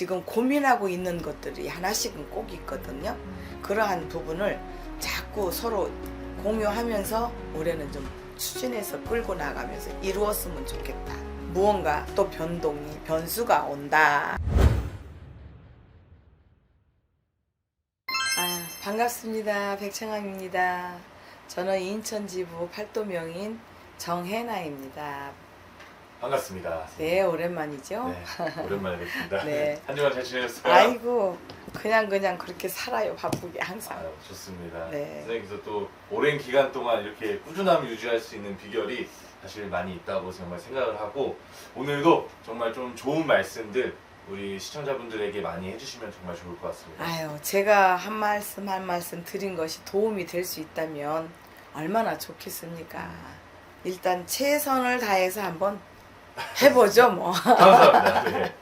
지금 고민하고 있는 것들이 하나씩은 꼭 있거든요. 그러한 부분을 자꾸 서로 공유하면서 올해는 좀 추진해서 끌고 나가면서 이루었으면 좋겠다. 무언가 또 변동이 변수가 온다. 아, 반갑습니다. 백창함입니다. 저는 인천 지부 팔도명인 정혜나입니다. 반갑습니다. 네, 오랜만이죠? 네, 오랜만에 뵙습니다. 네. 한 주간 잘 지내셨어요? 아이고, 그냥 그냥 그렇게 살아요. 바쁘게 항상. 아유, 좋습니다. 네. 선생님께서 또 오랜 기간 동안 이렇게 꾸준함을 유지할 수 있는 비결이 사실 많이 있다고 정말 생각을 하고 오늘도 정말 좀 좋은 말씀들 우리 시청자분들에게 많이 해주시면 정말 좋을 것 같습니다. 아유, 제가 한 말씀 한 말씀 드린 것이 도움이 될 수 있다면 얼마나 좋겠습니까? 일단 최선을 다해서 한번 해보죠, 뭐. 감사합니다. 네.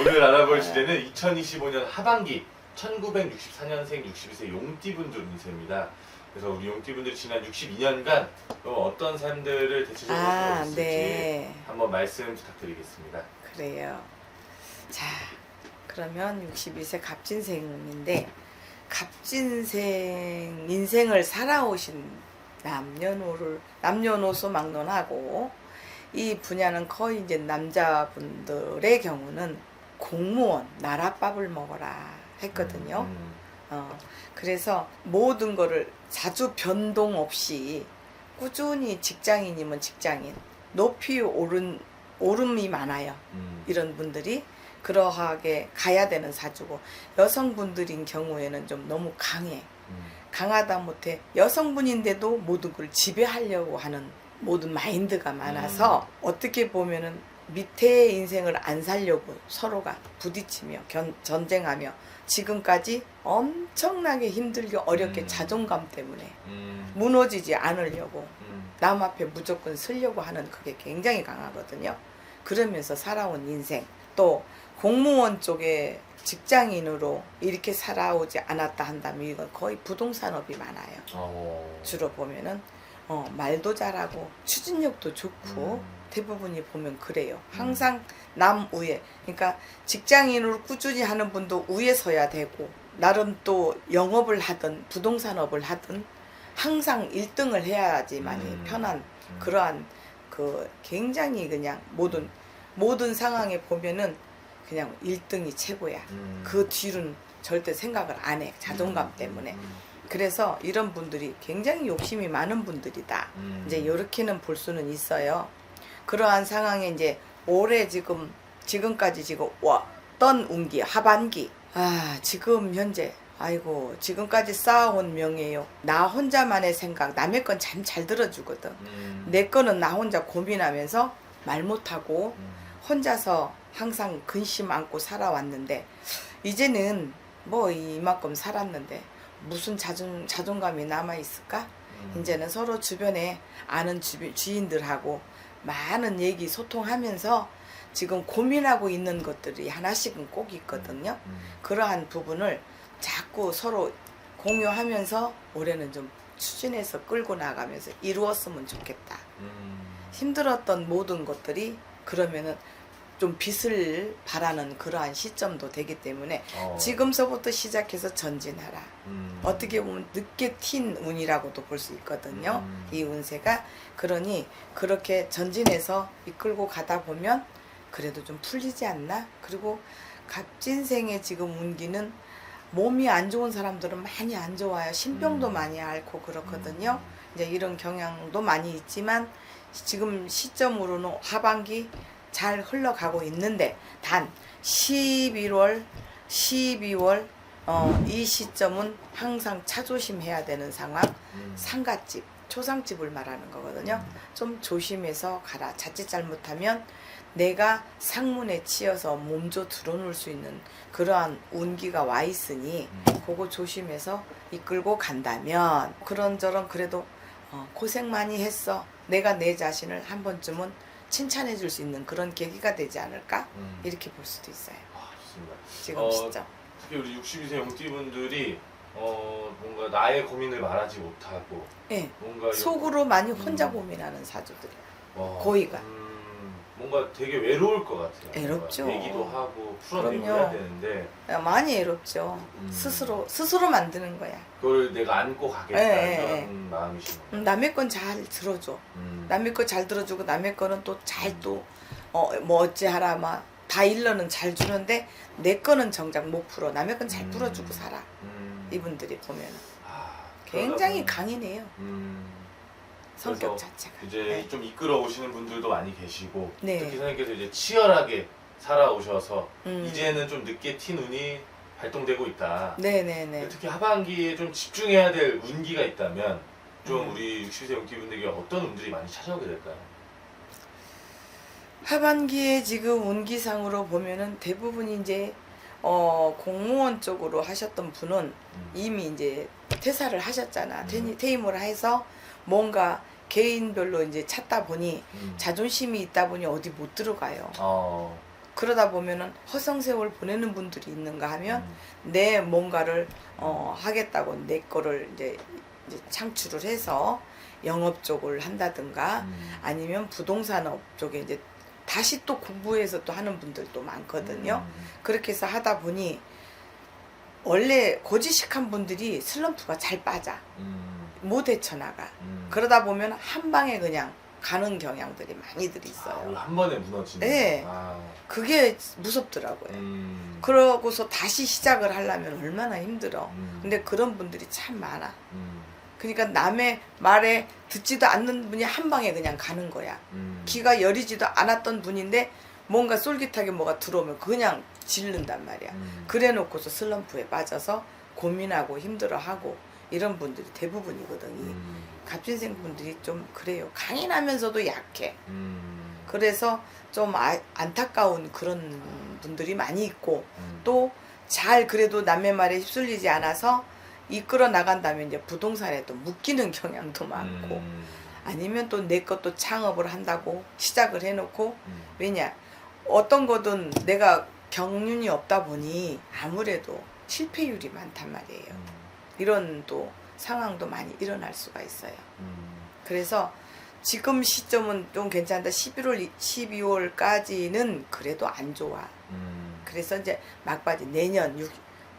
오늘 알아볼 주제는 2025년 하반기 1964년생 62세 용띠분들 운세입니다. 그래서 우리 용띠분들이 지난 62년간 어떤 삶들을 대체적으로 아, 살아오셨을지 네. 한번 말씀 부탁드리겠습니다. 그래요. 자, 그러면 62세 갑진생인데 갑진생 인생을 살아오신 남녀노를 남녀노소 막론하고 이 분야는 거의 이제 남자분들의 경우는 공무원 나라밥을 먹어라 했거든요. 음, 어, 그래서 모든 거를 자주 변동 없이 꾸준히 직장인이면 직장인 높이 오른 오름이 많아요. 음, 이런 분들이 그러하게 가야 되는 사주고 여성분들인 경우에는 좀 너무 강해. 음, 강하다 못해 여성분인데도 모든 걸 지배하려고 하는 모든 마인드가 많아서 어떻게 보면은 밑에 인생을 안 살려고 서로가 부딪히며 견- 전쟁하며 지금까지 엄청나게 힘들게 어렵게 음. 자존감 때문에 음, 무너지지 않으려고 음, 남 앞에 무조건 서려고 하는 그게 굉장히 강하거든요. 그러면서 살아온 인생 또 공무원 쪽에 직장인으로 이렇게 살아오지 않았다 한다면 이건 거의 부동산업이 많아요. 어, 주로 보면은 어, 말도 잘하고 추진력도 좋고 음. 대부분이 보면 그래요. 항상 남 위에. 그러니까 직장인으로 꾸준히 하는 분도 위에 서야 되고 나름 또 영업을 하든 부동산업을 하든 항상 1등을 해야지만이 음. 편한 음, 그러한 그 굉장히 그냥 모든 모든 상황에 보면은 그냥 1등이 최고야. 음, 그 뒤로는 절대 생각을 안 해. 자존감 음, 때문에. 음, 그래서 이런 분들이 굉장히 욕심이 많은 분들이다. 음, 이제 이렇게는 볼 수는 있어요. 그러한 상황에 이제 올해 지금 지금까지 지금 왔던 운기 하반기 아 지금 현재 아이고 지금까지 쌓아온 명예요. 나 혼자만의 생각 남의 건 참 잘 들어주거든. 음, 내 거는 나 혼자 고민하면서 말 못하고 음, 혼자서 항상 근심 안고 살아왔는데 이제는 뭐 이만큼 살았는데 무슨 자존 자존감이 남아 있을까? 음, 이제는 서로 주변에 아는 주변, 주인들하고 많은 얘기 소통하면서 지금 고민하고 있는 것들이 하나씩은 꼭 있거든요. 음, 그러한 부분을 자꾸 서로 공유하면서 올해는 좀 추진해서 끌고 나가면서 이루었으면 좋겠다. 음, 힘들었던 모든 것들이 그러면은 좀 빛을 바라는 그러한 시점도 되기 때문에 어, 지금서부터 시작해서 전진하라. 음, 어떻게 보면 늦게 튄 운이라고도 볼 수 있거든요. 음. 이 운세가 그러니 그렇게 전진해서 이끌고 가다 보면 그래도 좀 풀리지 않나? 그리고 갑진생의 지금 운기는 몸이 안 좋은 사람들은 많이 안 좋아요. 신병도 음. 많이 앓고 그렇거든요. 이제 이런 경향도 많이 있지만 지금 시점으로는 하반기 잘 흘러가고 있는데 단 11월, 12월 어, 이 시점은 항상 차조심해야 되는 상황. 음, 상갓집, 초상집을 말하는 거거든요. 좀 조심해서 가라. 자칫 잘못하면 내가 상문에 치여서 몸져 드러놓을 수 있는 그러한 운기가 와 있으니 음, 그거 조심해서 이끌고 간다면 그런저런 그래도 어, 고생 많이 했어. 내가 내 자신을 한 번쯤은 칭찬해 줄 수 있는 그런 계기가 되지 않을까? 음. 이렇게 볼 수도 있어요. 아, 좋습니다. 지금 어, 시점. 특히 우리 62세 용띠분들이 어 뭔가 나의 고민을 말하지 못하고 예. 뭔가 속으로 많이 혼자 음. 고민하는 사주들. 어, 고의가. 음, 뭔가 되게 외로울 것 같아요. 뭔가 얘기도 하고 그럼요. 해야 되는데 야, 많이 외롭죠. 음. 스스로 스스로 만드는 거야. 그걸 내가 안고 가겠다 예, 이런 예, 예. 마음이신 거예요. 음, 남의 건 잘 들어줘. 음. 남의 거 잘 들어주고 남의 거는 또 잘 또 어 뭐 어찌하라 막다 일러는 잘 주는데 내 거는 정작 못 풀어. 남의 건 잘 음. 풀어주고 살아. 음. 이분들이 보면 아, 굉장히 강인해요. 음. 성격 자체가. 이제 네. 좀 이끌어 오시는 분들도 많이 계시고 네. 특히 선생님께서 이제 치열하게 살아오셔서 음. 이제는 좀 늦게 티 눈이 발동되고 있다. 네네네. 특히 하반기에 좀 집중해야 될 운기가 있다면 좀 음. 우리 60세 용기분들에게 어떤 운들이 많이 찾아오게 될까요? 하반기에 지금 운기상으로 보면은 대부분 이제 어 공무원 쪽으로 하셨던 분은 음. 이미 이제 퇴사를 하셨잖아. 음. 퇴- 퇴임을 해서 뭔가 개인별로 이제 찾다 보니 음. 자존심이 있다 보니 어디 못 들어가요. 어. 그러다 보면은 허송세월 보내는 분들이 있는가 하면 음. 내 뭔가를 어 하겠다고 내 거를 이제, 이제 창출을 해서 영업 쪽을 한다든가 음. 아니면 부동산 업 쪽에 이제 다시 또 공부해서 또 하는 분들도 많거든요. 음. 그렇게 해서 하다 보니 원래 고지식한 분들이 슬럼프가 잘 빠져 음. 못 헤쳐나가. 음. 그러다 보면 한 방에 그냥 가는 경향들이 많이들 아, 있어요. 오늘 한 번에 무너지는. 네. 아. 그게 무섭더라고요. 음. 그러고서 다시 시작을 하려면 얼마나 힘들어. 음. 근데 그런 분들이 참 많아. 음. 그러니까 남의 말에 듣지도 않는 분이 한 방에 그냥 가는 거야. 음. 귀가 여리지도 않았던 분인데 뭔가 쫄깃하게 뭐가 들어오면 그냥 질른단 말이야. 음. 그래 놓고서 슬럼프에 빠져서 고민하고 힘들어하고 이런 분들이 대부분이거든요. 음. 갑진생 분들이 좀 그래요. 강인하면서도 약해. 음. 그래서 좀 아- 안타까운 그런 분들이 많이 있고 음. 또잘 그래도 남의 말에 휩쓸리지 않아서 이끌어 나간다면 이제 부동산에 또 묶이는 경향도 많고 음. 아니면 또 내 것도 창업을 한다고 시작을 해놓고 음. 왜냐 어떤 거든 내가 경륜이 없다 보니 아무래도 실패율이 많단 말이에요. 음. 이런 또 상황도 많이 일어날 수가 있어요. 음. 그래서 지금 시점은 좀 괜찮다. 11월, 12월까지는 그래도 안 좋아. 음. 그래서 이제 막바지 내년 6,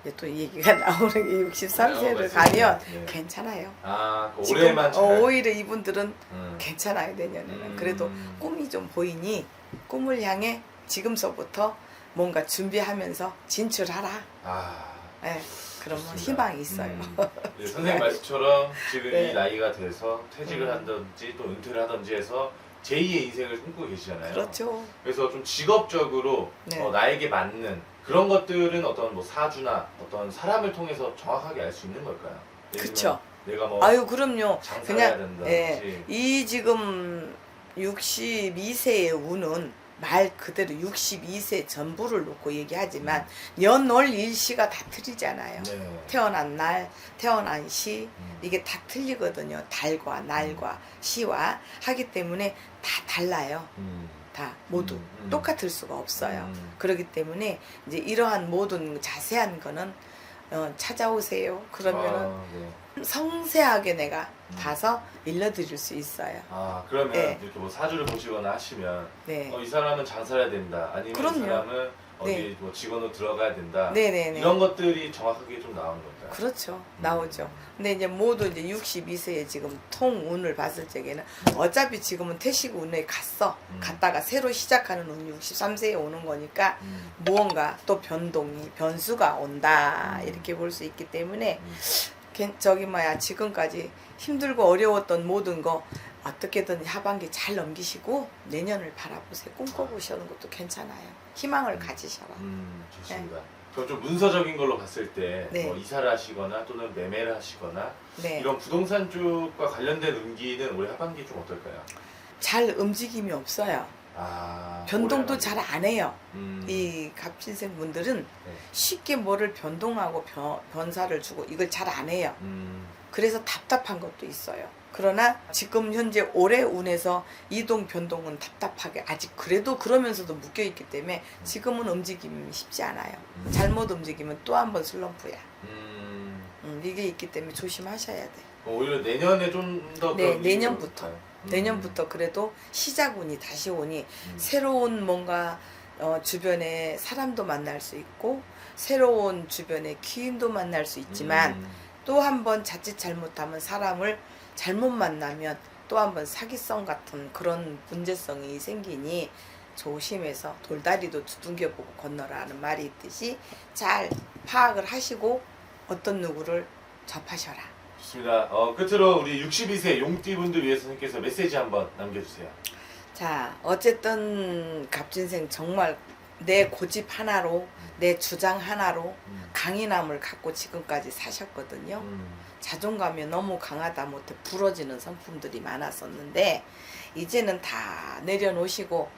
이제 또 얘기가 나오는 게 네, 63세를 말씀해 가면. 네. 괜찮아요. 아, 그 지금. 어, 오히려 이분들은 음. 괜찮아요 내년에는. 음. 그래도 꿈이 좀 보이니 꿈을 향해 지금서부터 뭔가 준비하면서 진출하라. 아. 예, 그러면 좋습니다. 희망이 있어요. 음. 네, 선생님 말씀처럼 지금 네. 이 나이가 돼서 퇴직을 음. 한다든지 또 은퇴를 하든지 해서 제2의 인생을 꿈꾸고 계시잖아요. 그렇죠. 그래서 좀 직업적으로 네. 어, 나에게 맞는 그런 것들은 어떤 뭐 사주나 어떤 사람을 통해서 정확하게 알 수 있는 걸까요? 그쵸. 내가 뭐 아유 그럼요. 장사해야 그냥, 된다든지. 예, 이 지금 62세의 운은 말 그대로 62세 전부를 놓고 얘기하지만 연월 일시가 다 틀리잖아요. 네. 태어난 날, 태어난 시 음. 이게 다 틀리거든요. 달과 날과 시와 하기 때문에 다 달라요. 음. 다 모두 음, 음. 똑같을 수가 없어요. 음. 그렇기 때문에 이제 이러한 모든 자세한 거는 어, 찾아오세요. 그러면은 아, 네. 성세하게 내가 음. 봐서 일러드릴 수 있어요. 아 그러면 네. 이렇게 뭐 사주를 보시거나 하시면 네. 어, 이 사람은 장사해야 된다 아니면 그럼요. 이 사람은 어디 네. 뭐 직원으로 들어가야 된다 네네네. 이런 것들이 정확하게 좀 나오는 건가요? 그렇죠. 나오죠. 근데 이제 모두 이제 62세에 지금 통운을 봤을 적에는 어차피 지금은 태식 운에 갔어. 음. 갔다가 새로 시작하는 운 63세에 오는 거니까 음. 무언가 또 변동이 변수가 온다 음. 이렇게 볼 수 있기 때문에 음. 괜- 저기 뭐야 지금까지 힘들고 어려웠던 모든 거 어떻게든 하반기 잘 넘기시고 내년을 바라보세요. 꿈꿔보시는 것도 괜찮아요. 희망을 가지셔라. 음, 좋습니다. 그럼 좀 문서적인 걸로 봤을 때 네. 뭐 이사를 하시거나 또는 매매를 하시거나 네. 이런 부동산 쪽과 관련된 운기는 올해 하반기 좀 어떨까요? 잘 움직임이 없어요. 아 변동도 잘 안 해요. 음, 이 갑신생 분들은 네. 쉽게 뭐를 변동하고 변, 변사를 주고 이걸 잘 안 해요. 음, 그래서 답답한 것도 있어요. 그러나 지금 현재 올해 운에서 이동 변동은 답답하게 아직 그래도 그러면서도 묶여 있기 때문에 지금은 움직임이 쉽지 않아요. 음. 잘못 움직이면 또 한 번 슬럼프야. 음, 음, 이게 있기 때문에 조심하셔야 돼. 어, 오히려 내년에 좀더 네, 내년부터. 내년부터 그래도 시작운이 다시 오니 음. 새로운 뭔가 어, 주변에 사람도 만날 수 있고 새로운 주변에 기인도 만날 수 있지만 음. 또 한 번 자칫 잘못하면 사람을 잘못 만나면 또 한 번 사기성 같은 그런 문제성이 생기니 조심해서 돌다리도 두둥겨 보고 건너라는 말이 있듯이 잘 파악을 하시고 어떤 누구를 접하셔라. 좋습니다. 어, 끝으로 우리 62세 용띠분들 위해서 선생님께서 메시지 한번 남겨주세요. 자, 어쨌든 갑진생 정말 내 고집 하나로 내 주장 하나로 음. 강인함을 갖고 지금까지 사셨거든요. 음. 자존감이 너무 강하다 못해 부러지는 성품들이 많았었는데 이제는 다 내려놓으시고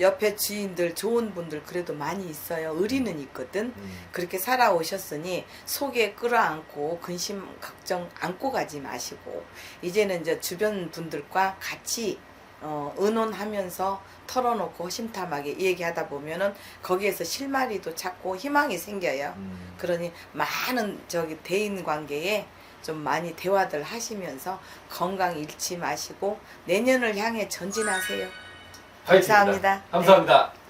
옆에 주인들 좋은 분들 그래도 많이 있어요. 의리는 있거든. 음. 그렇게 살아오셨으니 속에 끌어안고 근심 걱정 안고 가지 마시고 이제는 이제 주변 분들과 같이 어, 의논하면서 털어놓고 허심탄회하게 얘기하다 보면은 거기에서 실마리도 찾고 희망이 생겨요. 음. 그러니 많은 저기 대인 관계에 좀 많이 대화들 하시면서 건강 잃지 마시고 내년을 향해 전진하세요. 화이팅입니다. 감사합니다. 감사합니다.